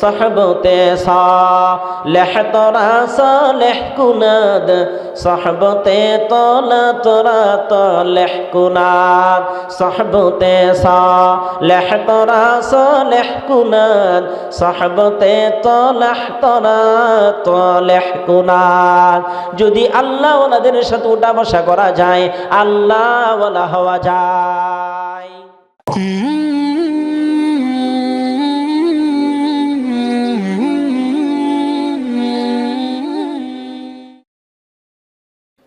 সাহবতে সালেহ তোরা সালেহ কুনাদ, সাহবতে তোলা তোরা তলেহ কুনাদ, সাহবতে সালেহ তোরা সালেহ কুনাদ, সাহবতে তলাহ তোরা তলেহ কুনাদ। যদি আল্লাহ ওনাদের সাথে উঠা বসা করা যায় আল্লাহ ওলা হওয়া যায়।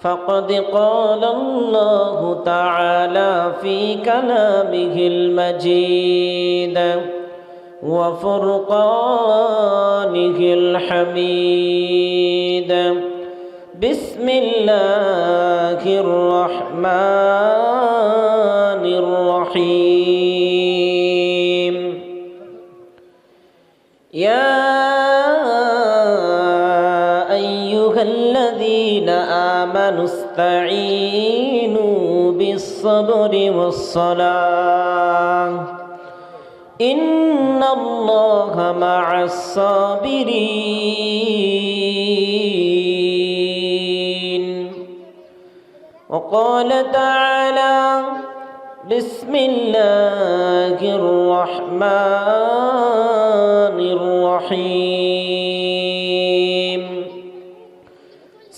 فقد قال الله تعالى في كلامه المجيد وفرقانه الحميد. بسم الله الرحمن الرحيم. يا آمنوا استعينوا بالصبر والصلاة. إن الله مع الصابرين. وقال تعالى بسم الله الرحمن الرحيم.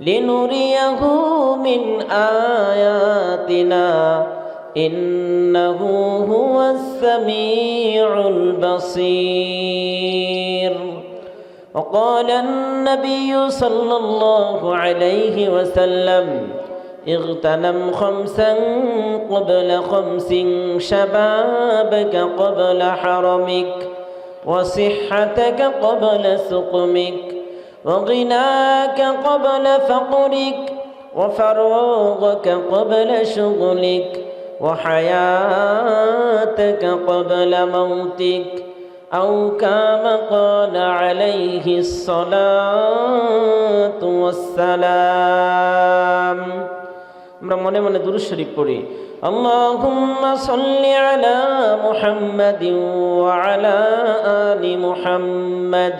لنريه من آياتنا إنه هو السميع البصير. وقال النبي صلى الله عليه وسلم اغتنم خمسا قبل خمس شبابك قبل حرمك وصحتك قبل سقمك. وغناك قبل فقرك وفراغك قبل شغلك وحياتك قبل موتك أو كما قال عليه الصلاة والسلام আমরা মনে মনে দুরুদ শরীফ পড়ি اللهم صل على محمد وعلى آل محمد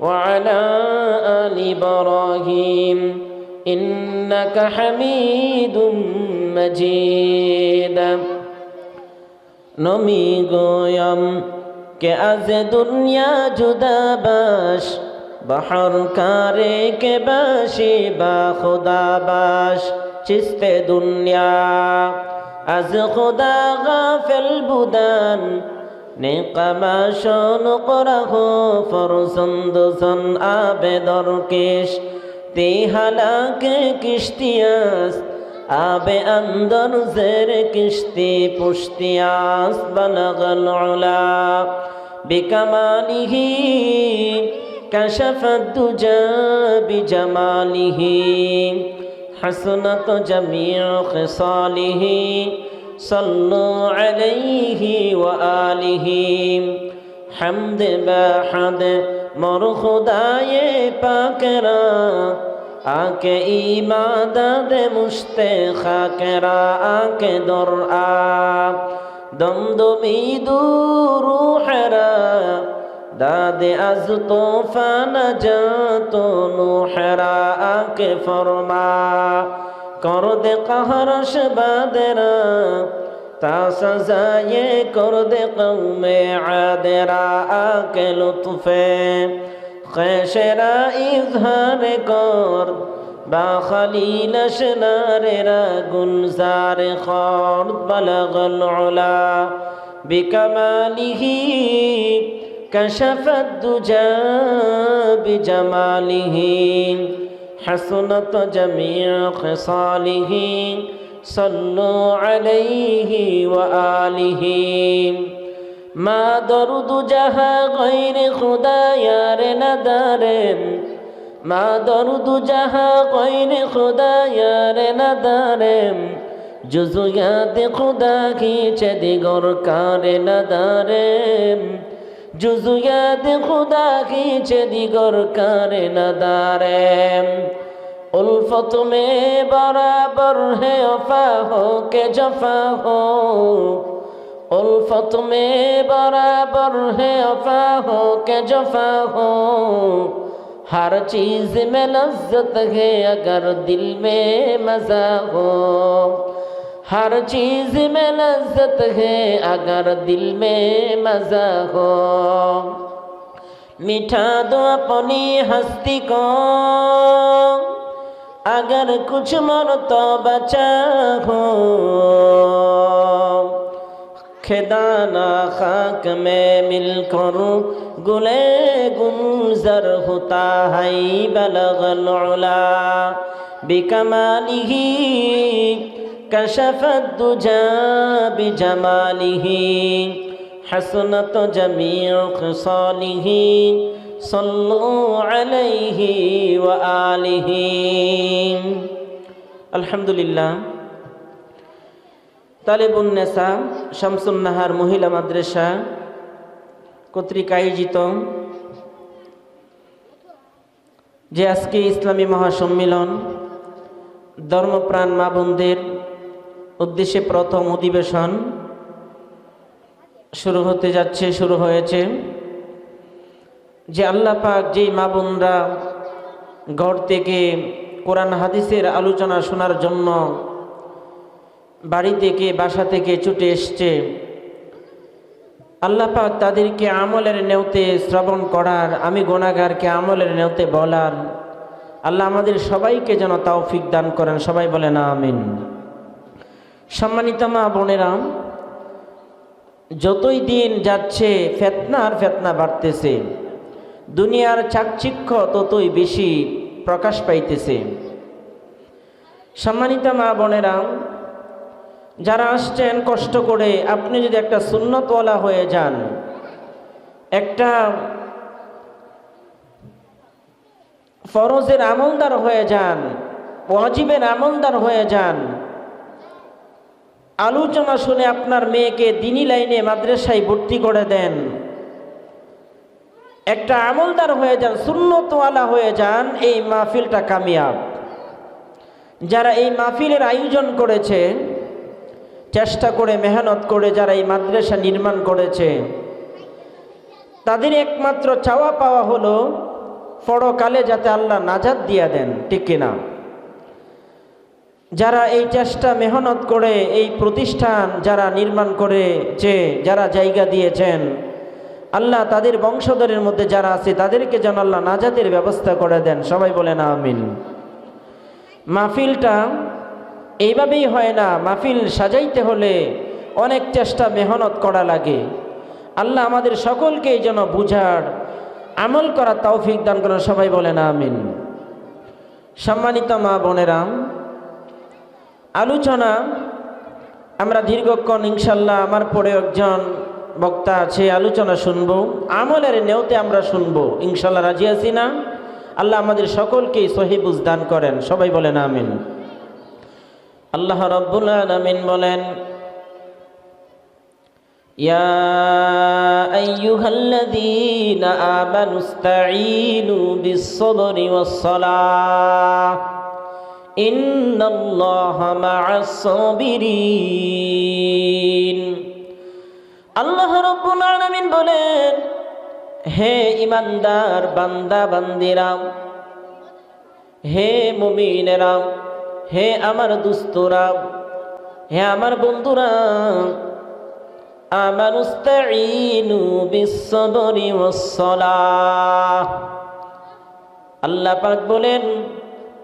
وعلى آل إبراهيم إنك حميد مجيد. نمي غويم كأز دنيا جدا باش بحر كاري كباشي با خدا باش. چست دنيا از خدا غافل بودان غافل بودن نقماشون قره فرزندسن آب درکش تی حلاک کشتی است آب اندر زیر کشتی پشتی است بلغ العلا بکماله كشف الدجى بجماله حسنت جميع خصاله صلوا عليه وآله حمد بحمد مر خدائے پاکرا آکے ایمادت مشتے خاکرا آکے در آ دمدمی دو روحرا داد از طوفان جاتو نوحرا آکے فرما করদে কাহরস বাদেরা, তা সাজায়ে করদে কৌমে আদেরা আকে লুৎফে। খেসেরা ইজহার কর, বা খালিলস নারেরা গুলজার খর, বলগল ওলা বিকমালিহি কশফদ্দুজা বিজমালিহীন حسنت جميع خصاله صلوا عليه وآله ما درد جها غير خدا یار ندارم ما درد جها غير خدا یار ندارم جزو یاد خدا کی چه دیگر کار ندارم জুজুয়াদ খুদা খিচে দিগর কারে না দারে উলফ তুমি বরাবর হে অফা জফা হো। উলফ তুমি বরাবর হে অফা জফা হো। হর চিজ মে লজ্জত হে আগর দিল মে মজা হো। ہر چیز میں لذت ہے اگر دل میں مزہ ہو مٹھا دو اپنی ہستی کو اگر کچھ مر تو بچا ہو خدانہ خاک میں مل کر گلے گنزر ہوتا ہے بلغ العلا بکمالی کشف الدجا بجمالہ حسنت جميع خصاله صلوا عليه وآله الحمد لله তালেবুন্নেসা শামসুন্নাহার মহিলা মাদ্রাসা কর্তৃক আয়োজিত যে আজকে ইসলামী মহাসম্মিলন ধর্মপ্রাণ মা বোনদের উদ্দেশ্যে প্রথম অধিবেশন শুরু হতে যাচ্ছে, শুরু হয়েছে। যে আল্লাহ পাক যেই মা বোনরা ঘর থেকে কোরআন, হাদিসের আলোচনা শোনার জন্য বাড়ি থেকে বাসা থেকে ছুটে এসছে, আল্লাহ পাক তাদেরকে আমলের নেওতে শ্রবণ করার, আমি গোনাগারকে আমলের নেওতে বলার, আল্লাহ আমাদের সবাইকে যেন তাওফিক দান করেন। সবাই বলে না আমিন। সম্মানিত মা বোনেরা, যতই দিন যাচ্ছে ফেতনা আর ফেতনা বাড়তেছে, দুনিয়ার চাকচিক্ষ ততই বেশি প্রকাশ পাইতেছে। সম্মানিত মা বোনেরা, যারা আসছেন কষ্ট করে আপনি যদি একটা সুন্নতওয়ালা হয়ে যান, একটা ফরজের আমলদার হয়ে যান, ওয়াজিবের আমলদার হয়ে যান আলোচনা শুনে আপনার মেয়েকে দিনী লাইনে মাদ্রাসায় ভর্তি করে দেন। একটা আমলদার হয়ে যান, সুন্নতওয়ালা হয়ে যান, এই মাহফিলটা কামিয়াব। যারা এই মাহফিলের আয়োজন করেছে, চেষ্টা করে, মেহনত করে যারা এই মাদ্রাসা নির্মাণ করেছে, তাদের একমাত্র চাওয়া পাওয়া হলো, পরকালে যাতে আল্লাহ নাজাদ দিয়া দেন, ঠিক কিনা? যারা এই চেষ্টা মেহনত করে, এই প্রতিষ্ঠান যারা নির্মাণ করেছে, যারা জায়গা দিয়েছেন, আল্লাহ তাদের বংশধরের মধ্যে যারা আছে, তাদেরকে যেন আল্লাহ নাজাতের ব্যবস্থা করে দেন। সবাই বলেন আমিন। মাহফিলটা এইভাবেই হয় না, মাহফিল সাজাইতে হলে অনেক চেষ্টা মেহনত করা লাগে। আল্লাহ আমাদের সকলকে এই যেন বুঝার, আমল করার তৌফিক দান করেন। সবাই বলেন আমিন। সম্মানিত মা বোনেরা আলোচনা আমরা দীর্ঘক্ষণ ইনশাল্লাহ আমার পরে একজন বক্তা আছে আলোচনা শুনবো আমলের নেওতে আমরা শুনবো ইনশাল্লাহ রাজি আছি না আল্লাহ আমাদের সকলকেই সহিবুজ দান করেন সবাই বলেন আমিন আল্লাহ রব্বুল আলামিন বলেন يا أيها الذين آمنوا استعينوا بالصبر والصلاة আল্লাহ রব্বুল আলামিন বলেন, হে ইমানদার বান্দা, বান্দিরা, হে মুমিনেরা, হে আমার দুস্তরা, হে আমার বন্ধুরা আমানুস্তাঈনু বিসসবরি ওয়াসসালাহ। আল্লাহ পাক বলেন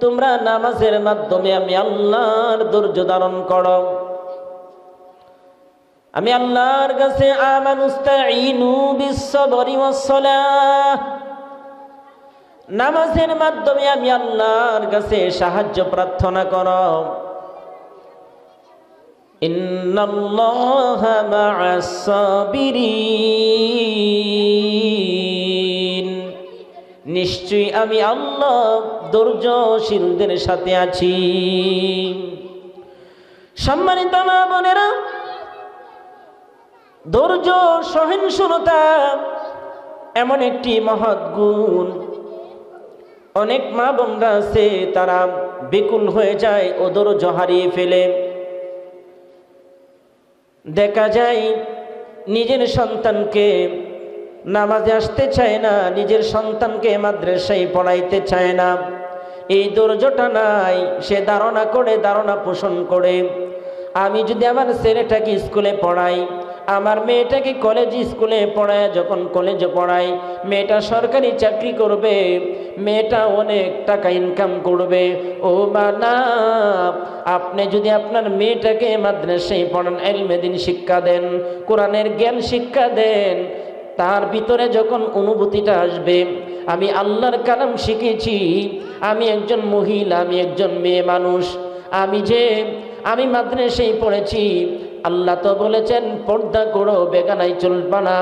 তোমরা নামাজের মাধ্যমে আমি আল্লাহর ধৈর্য ধারণ করো। আমি আল্লাহর কাছে নামাজের মাধ্যমে আমি আল্লাহর কাছে সাহায্য প্রার্থনা করো। নিশ্চয়ই আমি আল্লাহ ধৈর্যশীলদের সাথে আছি। সম্মানিত মা বোনেরা, ধৈর্য, সহিংসতা এমন একটি মহৎ গুণ। অনেক মা বোনরা আছে, তারা বেকুল হয়ে যায় ও ধৈর্য হারিয়ে ফেলে। দেখা যায়, নিজের সন্তানকে নামাজে আসতে চায় না, নিজের সন্তানকে মাদ্রাসায় পড়াইতে চায় না। এই ধৈর্যটা নাই, সে ধারণা করে, ধারণা পোষণ করে। আমি যদি আমার ছেলেটাকে স্কুলে পড়াই, আমার মেয়েটাকে কলেজ স্কুলে পড়ায়, যখন কলেজে পড়াই, মেয়েটা সরকারি চাকরি করবে, মেয়েটা অনেক টাকা ইনকাম করবে। ও মা না আপনি যদি আপনার মেয়েটাকে মাদ্রাসায় পড়ান এলমেদিন শিক্ষা দেন, কোরআনের জ্ঞান শিক্ষা দেন, তার ভিতরে যখন অনুভূতিটা আসবে, আমি আল্লাহর কালাম শিখেছি আমি একজন মহিলা, আমি একজন মেয়ে মানুষ। আমি যে, আমি মাদ্রাসেই পড়েছি। আল্লাহ তো বলেছেন, পর্দা করো বেগানাই চলবা না।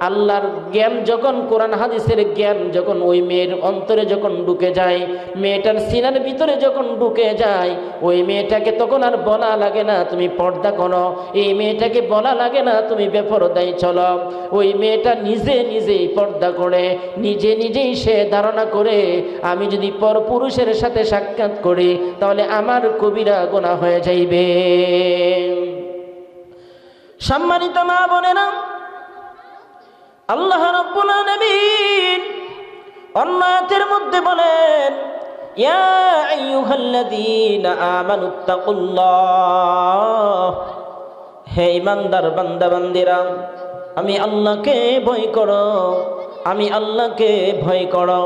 আল্লাহর জ্ঞান যখন কোরআন হাদিসের জ্ঞান যখন ওই মেয়ের অন্তরে যখন ঢুকে যায়, মেয়েটার সিনার ভিতরে যখন ঢুকে যায়, ওই মেয়েটাকে তখন আর বলা লাগে না, তুমি পর্দা করো। এই মেয়েটাকে বলা লাগে না, তুমি বেপরদাই চলো। ওই মেয়েটা নিজে নিজেই পর্দা করে, নিজে নিজেই সে ধারণা করে, আমি যদি পর পুরুষের সাথে সাক্ষাৎ করি, তাহলে আমার কবিরা গোনা হয়ে যাইবে। সম্মানিত মা বোনেরা আল্লাহ রাব্বুল আলামিন অন্যায়ের মধ্যে বলেন, ইয়া আইয়ুহাল্লাযীনা আমানুত্তাকুল্লাহ হে ইমানদার বান্দা বান্দিরা, আমি আল্লাহকে ভয় করো, আমি আল্লাহকে ভয় করো।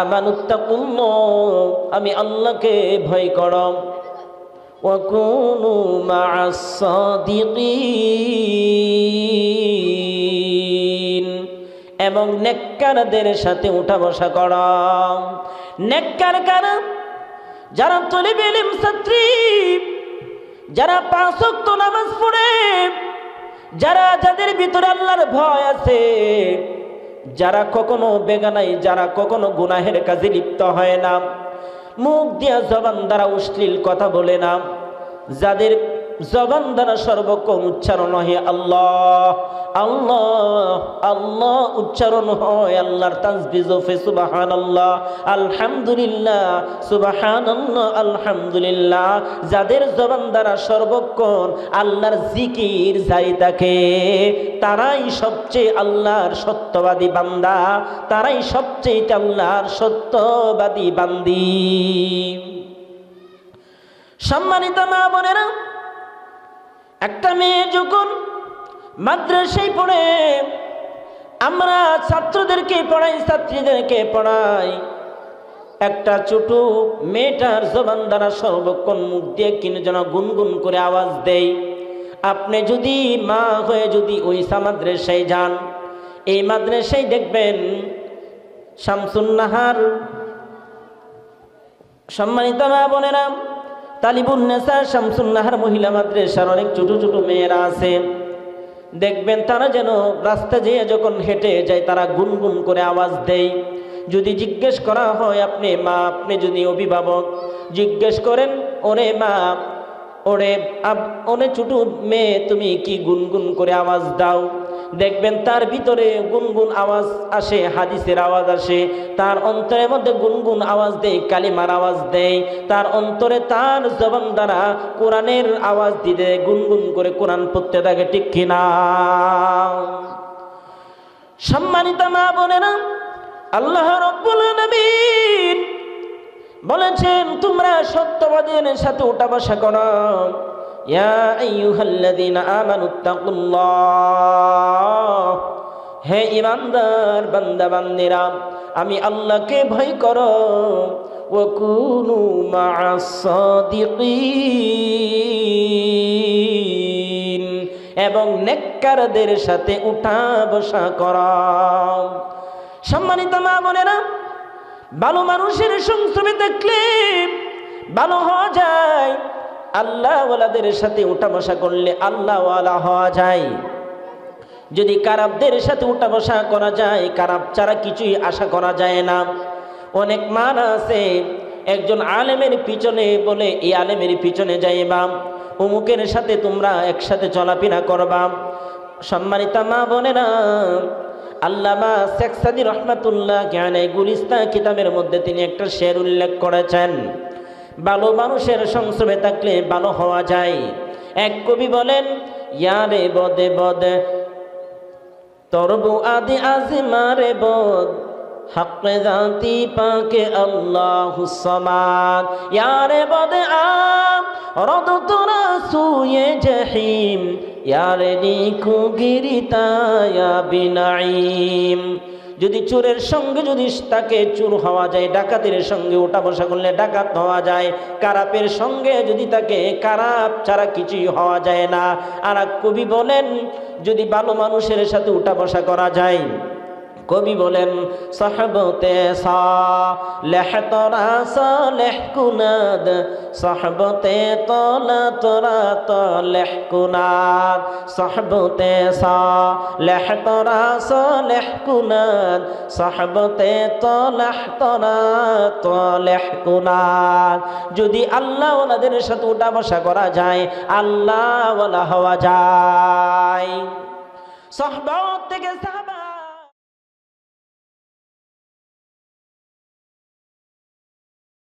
আমানুত্তাকুল্ল আমি আল্লাহকে ভয় করো। ওয়াকুনু মা'আস সাদিকিন। এবং নেককারদের সাথে উঠা বসা করা। নেককার কারা? যারা তলিবে ইলম ছাত্রী, যারা পাঁচ ওয়াক্ত নামাজ পড়ে, যারা যাদের ভিতরে আল্লাহর ভয় আছে, যারা কখনো বেগানাই যারা কখনো গুনাহের কাজে লিপ্ত হয় না। মুখ দিয়া জবান দ্বারা অশ্লীল কথা বলে না। যাদের জবান দ্বারা সর্বক্ষণ উচ্চারণ হয় আল্লাহ আল্লাহ আল্লাহ উচ্চারণ হয় আল্লাহর তাজবিজফে সুবাহান আল্লাহ আলহামদুলিল্লাহ সুবাহান আলহামদুলিল্লাহ। যাদের জবান দ্বারা সর্বক্ষণ আল্লাহর জিকির জারি থাকে, তারাই সবচেয়ে আল্লাহর সত্যবাদী বান্দা, তারাই সবচেয়ে আল্লাহর সত্যবাদী বান্দি। সম্মানিত মা বোনেরা একটা মেয়ে যখন মাদ্রাসায় পড়ে, আমরা ছাত্রদেরকে পড়াই, ছাত্রীদেরকে পড়াই। একটা ছোট মেয়েটার জবান দ্বারা সর্বক্ষণ মুখ দিয়ে কিনে যেন গুনগুন করে আওয়াজ দেয়। আপনি যদি মা হয়ে যদি ওই মাদ্রাসায় যান, এই মাদ্রাসায় দেখবেন শামসুন্নাহার সম্মানিত মা বোনেরা তালিবুন নেসা শামসুন্নাহার মহিলা মাদ্রাসার অনেক ছোট ছোট মেয়েরা আছে। দেখবেন তারা যেন রাস্তা যেয়ে যখন হেঁটে যায়, তারা গুনগুন করে আওয়াজ দেয়। যদি জিজ্ঞেস করা হয়, আপনি মা, আপনি যদি অভিভাবক? জিজ্ঞেস করেন, ওরে মা, ওরে ওরে ছোট মেয়ে, তুমি কি গুনগুন করে আওয়াজ দাও? দেখবেন তার ভিতরে গুনগুন আওয়াজ আসে, হাদিসের আওয়াজ আসে, তার অন্তরের মধ্যে গুনগুন আওয়াজ দেয়, কালিমার আওয়াজ দেয়, তার অন্তরে তার জবান দ্বারা কোরআনের আওয়াজ দিতে গুনগুন করে কোরআন পড়তে থাকে, ঠিক কিনা সম্মানিত মা বোনেরা, আল্লাহ রব্বুল বলেছেন, তোমরা সত্যবাদীর সাথে উঠা বসা করো। ইয়া আইয়ুহাল্লাযীনা আমানুত্তাকুল্লাহ হে ইমানদার বান্দা, বান্দিরা, আমি আল্লাহকে ভয় করো। ওয়াকুনু মা'আস সাদিকিন এবং নেককারদের সাথে উঠা বসা করা। সম্মানিত মা বোনেরা, ভালো মানুষের সংস্রবে দেখলে ভালো হওয়া যায়। আল্লাহওয়ালাদের সাথে উঠা বসা করলে আল্লাহওয়ালা হওয়া যায়। যদি কারাবদের সাথে উঠা বসা করা যায়, কারাব ছাড়া কিছুই আশা করা যায় না। অনেক মান আছে, একজন আলেমের পিছনে বলে, এই আলেমের পিছনে যাইবা, অমুকের সাথে তোমরা একসাথে চলাফেরা করবা। সম্মানিতা মা বোনেরা, আল্লামা শেখ সাদি রহমাতুল্লাহ জ্ঞানে গুলিস্তা কিতাবের মধ্যে তিনি একটা শের উল্লেখ করেছেন। ভালো মানুষের সংস্রবে থাকলে ভালো হওয়া যায়। এক কবি বলেন ইয়ারে বদে বদে তরবু আদি আজি মারে বদ, হকে জাতি পাকে আল্লাহ সমাদ। ইয়ারে বদে আম রদ তোরা সুয়ে জহিম ইয়ারে নিকু গিরিতায়া বিনাইম যদি চোরের সঙ্গে যদি তাকে চুর হওয়া যায়, ডাকাতের সঙ্গে ওটা বসা করলে ডাকাত হওয়া যায়, কারাপের সঙ্গে যদি তাকে কারাপ ছাড়া কিছুই হওয়া যায় না। আর কবি বলেন, যদি ভালো মানুষের সাথে উঠা বসা করা যায় কবি বলেন, সাহবতে সা, লেহ তোরা সালেহ কুনাদ, সাহবতে তলা তোরা তলেহ কুনাদ, সাহবতে সা, লেহ তোরা সালেহ কুনাদ, সাহবতে তলাহ তোরা তলেহ কুনাদ। যদি আল্লাহ ওনাদের সাথে উঠা বসা করা যায় আল্লাহ ওলা হওয়া যায়। সহবত থেকে সাহাবা